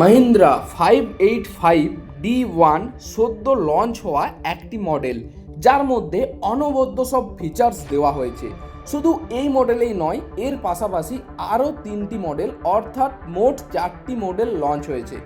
Mahindra five eight five D one সদ্য launch হওয়া একটি মডেল, যার মধ্যে অনবদ্য সব ফিচার্স দেওয়া হয়েছে। শুধু এই মডেলেই নয়, এর পাশাপাশি আরও তিনটি মডেল, অর্থাৎ মোট চারটি মডেল লঞ্চ হয়েছে।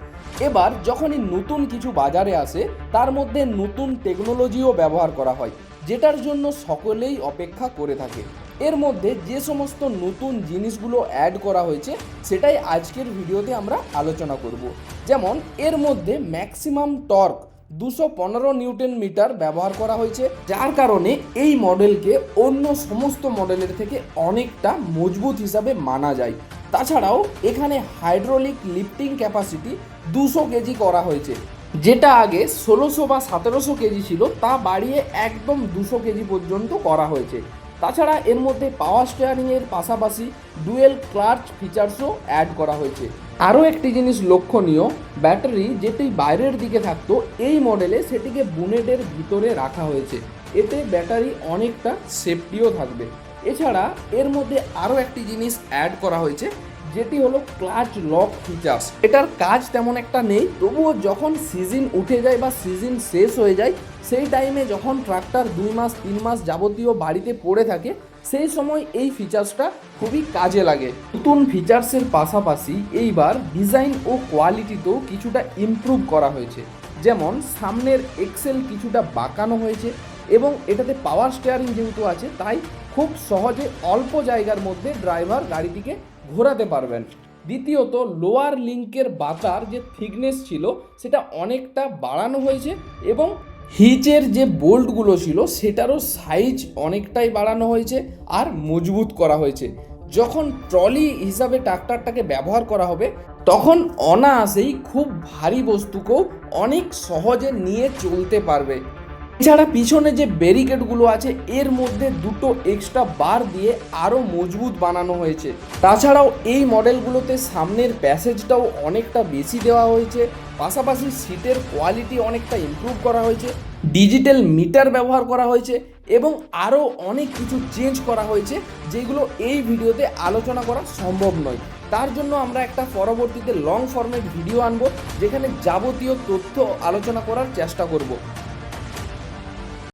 এবার যখনই নতুন কিছু বাজারে আসে, তার মধ্যে নতুন টেকনোলজিও ব্যবহার করা হয়, যেটার জন্য সকলেই অপেক্ষা করে থাকে। এর মধ্যে যে সমস্ত নতুন জিনিসগুলো অ্যাড করা হয়েছে, সেটাই আজকের ভিডিওতে আমরা আলোচনা করব। যেমন, এর মধ্যে ম্যাক্সিমাম টর্ক দুশো পনেরো নিউটন মিটার ব্যবহার করা হয়েছে, যার কারণে এই মডেলকে অন্য সমস্ত মডেলের থেকে অনেকটা মজবুত হিসাবে মানা যায়। তাছাড়াও, এখানে হাইড্রোলিক লিফটিং ক্যাপাসিটি দুশো কেজি করা হয়েছে, যেটা আগে ষোলোশো বা সতেরোশো কেজি ছিল, তা বাড়িয়ে একদম দুশো কেজি পর্যন্ত করা হয়েছে। তাছাড়া এর মধ্যে পাওয়ার স্টিয়ারিংয়ের পাশাপাশি ডুয়েল ক্লার্চ ফিচার্সও অ্যাড করা হয়েছে। আরও একটি জিনিস লক্ষণীয়, ব্যাটারি যেটি বাইরের দিকে থাকতো, এই মডেলে সেটিকে বুনেটের ভিতরে রাখা হয়েছে। এতে ব্যাটারি অনেকটা সেফটিও থাকবে। এছাড়া এর মধ্যে আরও একটি জিনিস অ্যাড করা হয়েছে যেটি হলো ক্লাচ লক ফিচার্স। এটার কাজ তেমন একটা নেই, তবুও যখন সিজন উঠে যায় বা সিজন শেষ হয়ে যায়, সেই টাইমে যখন ট্রাক্টর দুই মাস, তিন মাস যাবতীয় বাড়িতে পড়ে থাকে, সেই সময় এই ফিচার্সটা খুবই কাজে লাগে। নতুন ফিচার্সের পাশাপাশি এইবার ডিজাইন ও কোয়ালিটিতেও কিছুটা ইমপ্রুভ করা হয়েছে। যেমন সামনের এক্সেল কিছুটা বাঁকানো হয়েছে এবং এটাতে পাওয়ার স্টিয়ারিং যেহেতু আছে, তাই খুব সহজে অল্প জায়গার মধ্যে ড্রাইভার গাড়িটিকে ঘোরাতে পারবেন। দ্বিতীয়ত লোয়ার লিঙ্কের বাতার যে থিকনেস ছিল, সেটা অনেকটা বাড়ানো হয়েছে এবং হিচের যে বোল্টগুলো ছিল, সেটারও সাইজ অনেকটাই বাড়ানো হয়েছে আর মজবুত করা হয়েছে। যখন ট্রলি হিসাবে ট্রাক্টরটাকে ব্যবহার করা হবে, তখন অনায়াসেই খুব ভারী বস্তুকেও অনেক সহজে নিয়ে চলতে পারবে। এছাড়া পিছনে যে ব্যারিকেডগুলো আছে, এর মধ্যে দুটো এক্সট্রা বার দিয়ে আরও মজবুত বানানো হয়েছে। তাছাড়াও এই মডেলগুলোতে সামনের প্যাসেজটাও অনেকটা বেশি দেওয়া হয়েছে। পাশাপাশি সিটের কোয়ালিটি অনেকটা ইম্প্রুভ করা হয়েছে। ডিজিটাল মিটার ব্যবহার করা হয়েছে এবং আরও অনেক কিছু চেঞ্জ করা হয়েছে, যেগুলো এই ভিডিওতে আলোচনা করা সম্ভব নয়। তার জন্য আমরা একটা পরবর্তীতে লং ফরম্যাট ভিডিও আনব, যেখানে যাবতীয় তথ্য আলোচনা করার চেষ্টা করব।